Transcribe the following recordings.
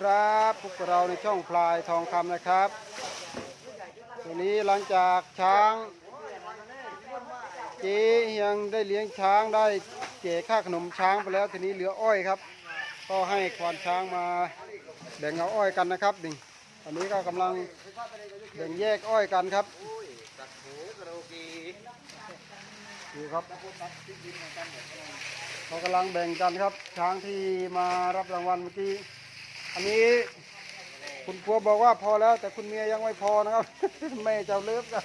ครับพวกเราในช่องพลายทองคำนะครับทีนี้หลังจากช้างเจ๊ยังได้เลี้ยงช้างได้เจ๊ค่าขนมช้างไปแล้วทีนี้เหลืออ้อยครับ ก็ให้ควานช้างมาแบ่งเอาอ้อยกันนะครับนี่อันนี้ก็กำลังแบ่งแยกอ้อยกันครับดูครับเรากำลังแบ่งกันครับ ช้างที่มารับรางวัลเมื่อกี้ อันนี้คุณครัวบอกว่าพอแล้ว แต่คุณเมียยังไม่พอนะครับ แม่เจ้าเลิฟครับ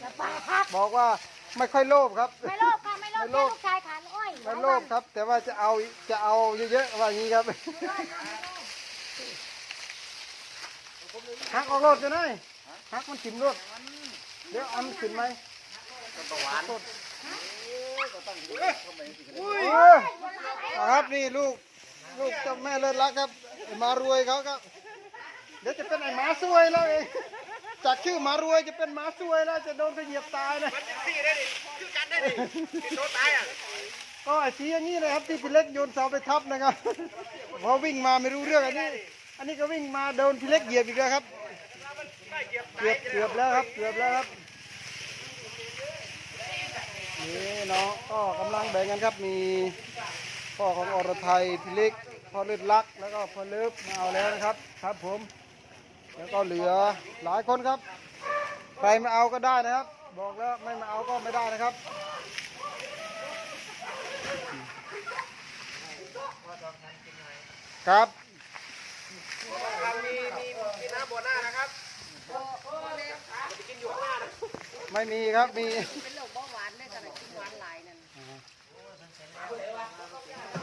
อย่าปากครับบอกว่าไม่ค่อยโลภครับ ไม่โลภค่ะไม่โลภไม่โลแค่ภลูกชายขานอ้อยไม่โลภครับ แต่ว่าจะเอาจะเอาเยอะๆว่างี้ครับหักออกรถจะได้หักมันถิ่มรถเดี๋ยวเอันถิ่มไหมอุ้ย เอาครับนี่ลูก ลูกเจ้าแม่เลิศรักครับไอ้มารวยเขาครับ เดี๋ยวจะเป็นไอ้หมาซวยแล้วเองจากชื่อหมารวยจะเป็นหมาซวยแล้วจะโดนเขาเหยียบตายนะสี่ได้ดิคือกันได้ดิโดนตายอะก็ไอ้สีอย่างนี้เลยครับที่พี่เล็กโยนเสาไปทับนะครับพอวิ่งมาไม่รู้เรื่องอันนี้ อันนี้ก็วิ่งมาโดนพี่เล็กเหยียบอีกแล้วครับได้เกียบเกือบเกือบแล้วครับเกือบแล้วครับนี่น้องก็กำลังแบ่งกันครับมี พ่อของอรไทยพี่เล็กพ่อเลือดลักษ์แล้วก็พ่อเลิฟมาเอาแล้วนะครับ ครับผม แล้วก็เหลือหลายคนครับ ใครมาเอาก็ได้นะครับ บอกแล้วไม่มาเอาก็ไม่ได้นะครับครับมีมีมีน้ำบัวหน้านะครับจะกินอยู่หน้าไม่มีครับมี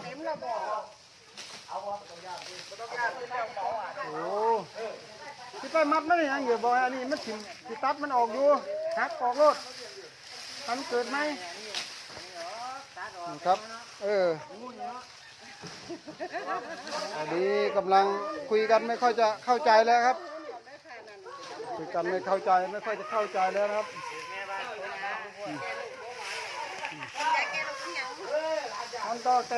เต็มระบอกโอ้ที่ไปมัดไม่ได้ยังอยู่บอกอันนี้มันถิ่มที่ตัดมันออกอยู่หักออกรถทันเกิดไหมครับ เอออันนี้กำลังคุยกันไม่ค่อยจะเข้าใจแล้วครับ คุยกันไม่เข้าใจไม่ค่อยจะเข้าใจแล้วครับ มันก็แก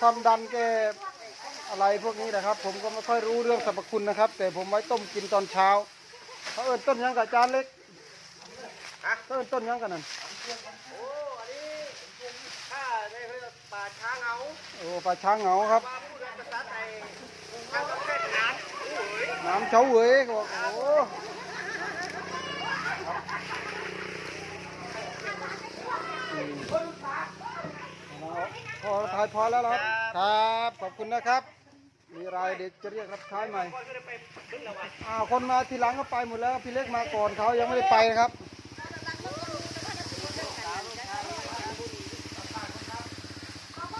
ความดันแกอะไรพวกนี้นะครับ ผมก็ไม่ค่อยรู้เรื่องสรรพคุณนะครับ แต่ผมไว้ต้มกินตอนเช้าเขาเอิ้นต้นยังกับจานเล็กเขาเอิ้นต้นยังกันนั่นถ้าในป่าช้างเอาโอ้ปลาช้างเหงาครับมาพูดภาษาไทยช้างก็แค่น้ำโอ้ยน้ำเฉาเหวยก็บอกโอ้อืม พอถ่ายพอแล้วเหรอครับ ครับ ขอบคุณนะครับ มีรายเด็กจะเรียกรับใช้ใหม่ก็ได้ไปขึ้นแล้ววะอ้าวคนมาทีหลังก็ไปหมดแล้วพี่เล็กมาก่อนเขายังไม่ได้ไปนะครับ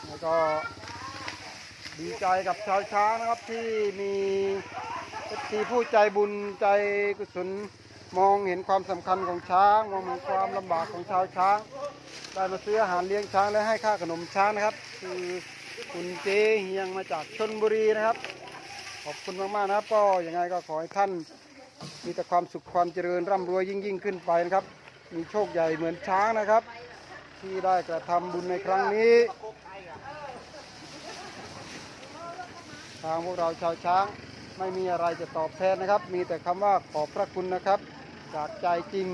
แล้วก็ดีใจกับชาวช้างนะครับที่มีทีผู้ใจบุญใจกุศลมองเห็นความสำคัญของช้าง มองเห็นความลำบากของชาวช้าง ได้มาซื้ออาหารเลี้ยงช้างและให้ค่าขนมช้างนะครับ คือคุณเจเฮียงมาจากชนบุรีนะครับ ขอบคุณมากๆนะครับก็ยังไงก็ขอให้ท่าน มีแต่ความสุขความเจริญร่ำรวยยิ่งยิ่งขึ้นไปนะครับ มีโชคใหญ่เหมือนช้างนะครับ ที่ได้กระทำบุญในครั้งนี้ ทางพวกเราชาวช้างไม่มีอะไรจะตอบแทนนะครับ มีแต่คำว่าขอบพระคุณนะครับ จากใจจริง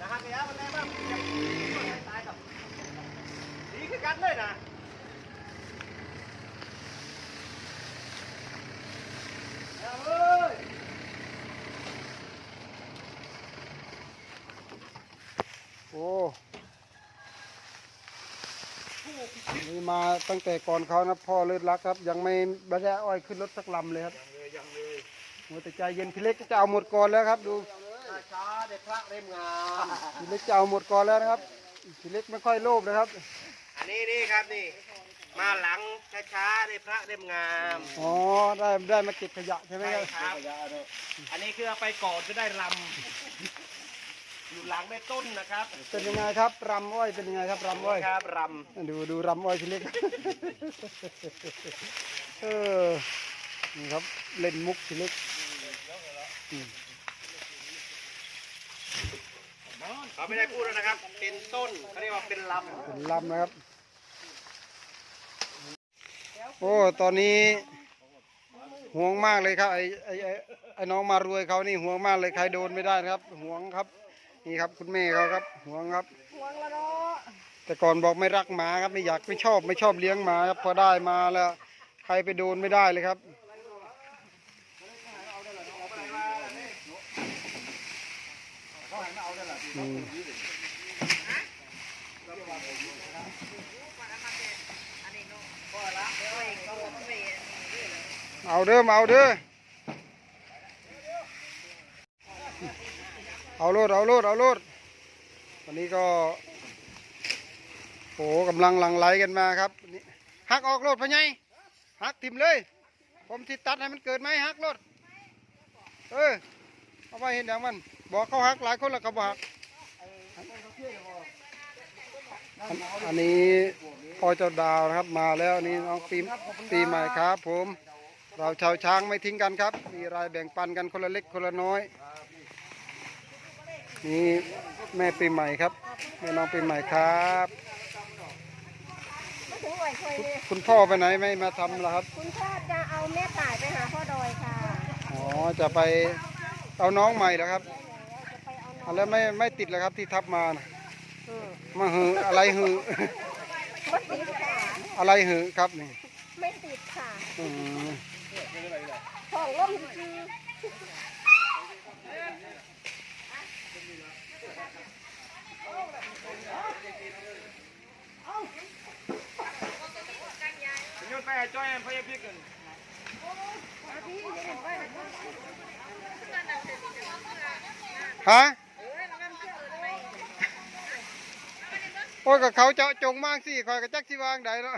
นะครับเนี่ ยมันแรงมากตายกับดีคือกันเลยนะเอ้ยโอ้นี่มาตั้งแต่ก่อนเขานะพ่อเลิศรักครับ ยังไม่ไม่ได้อ้อยขึ้นรถสักลำเลยครับยังเลยโอ้แต่ใจเย็นพี่เล็กก็จะเอาหมดก่อนแล้วครับดู ช้าเด็กพระเล่มงามพี่เล็กจะเอาหมดก่อนแล้วนะครับพี่เล็กไม่ค่อยโลภนะครับ อันนี้นี่ครับนี่ มาหลังช้าๆในพระเล่มงามอ๋อได้ได้มาเก็บขยะใช่ไหมใช่ครับครับ อันนี้คือเอาไปก่อนจะได้ลำอยู่หลังแม่ต้นนะครับเป็นยังไงครับรำอ้อยเป็นยังไงครับรำอ้อย ครับรดูดูรำอ้อยพี่เล็ก เออนี่ครับเล่นมุกพี่เล็กอืมำ เขาไม่ได้พูดแล้วนะครับ เป็นต้นเขาเรียกว่าเป็นลำเป็นลำนะครับ โอ้ ตอนนี้ห่วงมากเลยครับไอ้ไอ้ไอ้ไอ้น้องมารวยเขานี่ห่วงมากเลยใครโดนไม่ได้นะครับห่วงครับ นี่ครับคุณแม่เขาครับห่วงครับห่วงละเนาะแต่ก่อนบอกไม่รักหมาครับไม่อยากไม่ชอบไม่ชอบเลี้ยงหมาครับพอได้มาแล้ว ใครไปโดนไม่ได้เลยครับ อืม เอาเด้อมเอาเด้อเอาโลดเอาโลดเอาโลดวันนี้ก็โอ้กำลังหลังไหลกันมาครับนี่หักออกโลดพะไงหักทิมเลย ผมทิดตัดให้มันเกิดไหมหักโลดเออเอาไปเห็นอย่างมัน บอกเขาหักหลายคนแล้วก็บอกหักอั นอันนี้พ่อเจ้าดาวนะครับมาแล้วนี่น้องปีมปีใหม่ครับผม เราชาวช้างไม่ทิ้งกันครับ มีรายแบ่งปันกันคนละเล็กคนละน้อย นี่แม่ปีใหม่ครับแม่น้องปีใหม่ครับถึงไหวเคยคุณพ่อไปไหนไม่มาทำล่ะครับคุณพ่อจะเอาแม่ต่ายไปหาพ่อดอยค่ะอ๋อจะไปเอาน้องใหม่เหรอครับจะไปเอาน้องอะแล้วไม่ไม่ติดเหรอครับที่ทับมาน่ะ มาหืออะไรหือไม่ติดค่ะอะไรหือครับนี่ ไม่ติดค่ะอืมของล่มคือยนไปจ้อยพยาพิกันฮะ โอ้ยกับเขาเจาะจงมากสิคอยกระจักสิวางใดเนาะ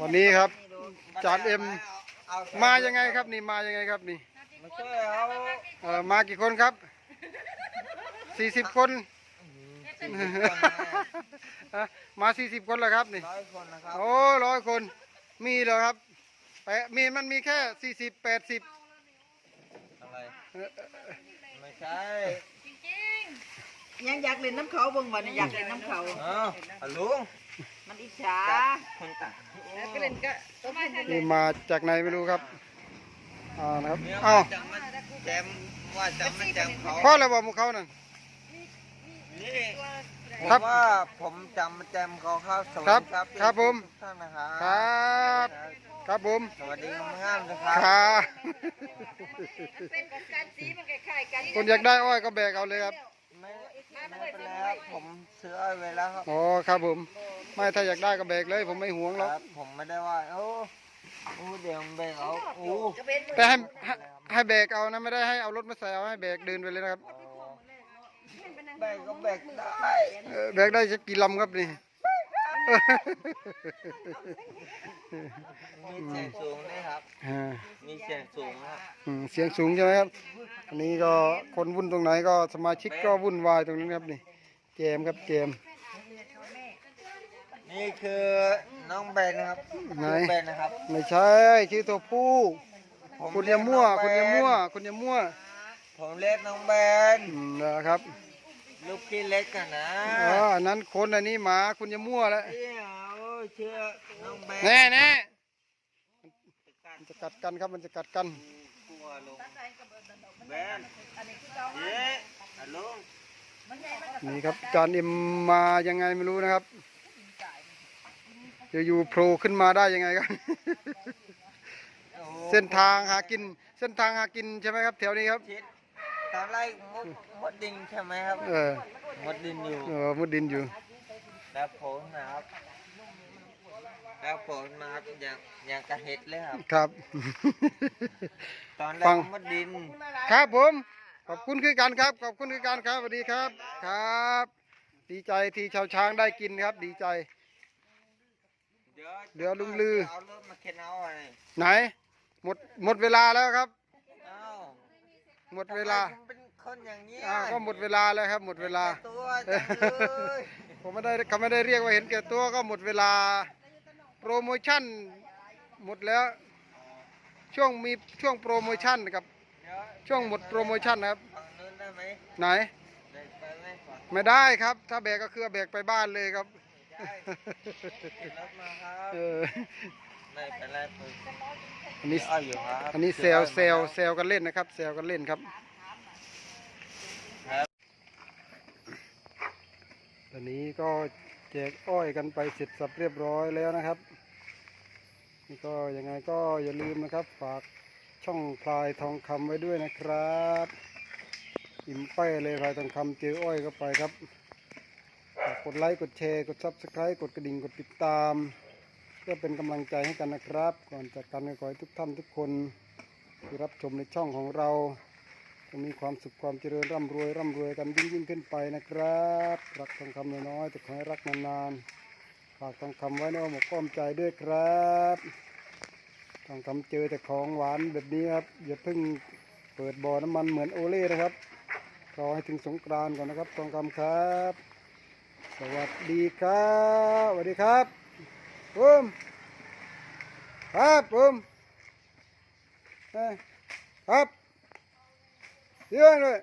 วันนี้ครับ จานเอ็มมายังไงครับนี่มายังไงครับนี่มาช่วยเอาเออมากี่คนครับสี่สิบคนฮะมาสี่สิบคนแล้วครับนี่ร้อยคนนะครับโอ้ร้อยคน มีเหรอครับแปะมีมันมีแค่สี่สิบแปดสิบอะไรไม่ใช่ ยังอยากเล่นน้ำเขาเบิ่งวันนี้อยากเล่นน้ำเขาเอ้าฮัลโหลุงมันอิจฉาคนต่างแล้วก็เล่นก็ต้องเป็นนี่มาจากไหนไม่รู้ครับอ่านะครับเนี่ยเอ้าว่าจะมาแจมว่าจะมาแจมเขาพ่ออะไรบอกมุกเขานั่น นี่ผมครับว่าผมจำมาแจมเขาครับสวัสครับดีครับครับผม ทุกท่านนะครับครับ ครับผมสวัสดีงามๆนะครัครับเป็นการสีมันคล้ายๆกันคนอยากได้อ้อยก็แบกเอาเลยครับ ไม่ไม่เป็นไรครับผมซื้อเอาไว้แล้วครับอ๋อครับผม ไม่ถ้าอยากได้ก็แบกเลย ผมไม่หวงหรอกครับผมไม่ได้ว่าโอ้โอ้เดี๋ยวมันไปเอาโอ้ก็เป็นแต่ให้ให้ให้แบกเอานะไม่ได้ให้เอารถมาใส่เอาให้แบกเดินไปเลยนะครับแบกก็แบกได้ เออแบกได้สักกี่ลำครับนี่ มีเสียงสูงด้วยครับ อ่ามีเสียงสูงครับอืมเสียงสูงใช่ไหมครับ อันนี้ก็คนวุ่นตรงไหนก็สมาชิกก็วุ่นวายตรงนี้ครับนี่เกมครับเกมนี่คือน้องเบนนะครับไหนน้องเบนนะครับไม่ใช่ชื่อตัวผู้ ผมคุณอย่ามั่ว คุณอย่ามั่ว คุณอย่ามั่วผมเรียกน้องเบนอืมนะครับ ลูกพี่เล็กกันนะอ๋ออันนั้นคนอันนี้หมาคุณอย่ามั่วแล้วเดี๋ยวเชื่อน้องเบนแน่แน่มันจะกัดกันครับมันจะกัดกันกลัวลงเบนเย้ฮัลโหลนี่ครับจานเอ็มมายังไงไม่รู้นะครับอยู่ๆโผล่ขึ้นมาได้ยังไงครับโอ้โหเส้นทางหากินเส้นทางหากินใช่ไหมครับแถวนี้ครับชิด ตอนแรกมุดมดดินใช่ไหมครับ เออมดดินอยู่ เออมุดดินอยู่ แล้วโผล่นะครับ แล้วโผล่มาครับอย่างอย่างกระเห็ดเลยครับ ครับ ตอนแรฟักงมดดิน ครับผม ขอบคุณคือกันครับ ขอบคุณคือกันครับสวัสดีครับ ครับ ดีใจที่ชาวช้างได้กินครับ ดีใจ เดี๋ยวเดี๋ยวลุงลือ เอารถมาเข็นเอาอะไร ไหน หมดหมดเวลาแล้วครับเอ้า หมดเวลาทำไมคุณเป็นคนอย่างนี้อ่าก็หมดเวลาแล้วครับ หมดเวลา ตัวจังเลยผมไม่ได้เขาไม่ได้เรียกว่าเห็นแก่ตัวก็หมดเวลา โปรโมชั่นหมดแล้ว ช่วงมีช่วงโปรโมชั่นครับเดี๋ยวช่วงหมดโปรโมชั่นนะครับ ฝั่งนู้นได้ไหมไหนแบกไปไหมก่อนไม่ได้ครับ ถ้าแบกก็คือแบกไปบ้านเลยครับ ได้ติดรถมาครับ เออ ไม่เป็นไรผมอันนี้อ้อยอยู่ครับอันนี้เซลเซลเซลกันเล่นนะครับเซลกันเล่นครับครับตอนนี้ก็แจกอ้อยกันไปเสร็จสับเรียบร้อยแล้วนะครับนี่ก็ยังไงก็อย่าลืมนะครับ ฝากช่องพลายทองคำไว้ด้วยนะครับอิ่มไปเลยพลายทองคำเจออ้อยเข้าไปครับฝากกดไลค์กดแชร์กดซับสไครต์กดกระดิ่งกดติดตาม เพื่อเป็นกำลังใจให้กันนะครับ ก่อนจากกันก็ขอให้ทุกท่านทุกคนที่รับชมในช่องของเราจะมีความสุขความเจริญร่ำรวยร่ำรวยกันยิ่งยิ่งขึ้นไปนะครับ รักทองคำน้อยๆแต่ขอให้รักนานๆฝากทองคำไว้ในอ้อมอกอ้อมใจด้วยครับทองคำเจอแต่ของหวานแบบนี้ครับอย่าเพิ่งเปิดบ่อน้ำมันเหมือนโอเล่นะครับรอให้ถึงสงกรานต์ก่อนนะครับทองคำครับ สวัสดีครับสวัสดีครับ ปุ้มครับปุ้มเอ้ยครับเยื่อเลย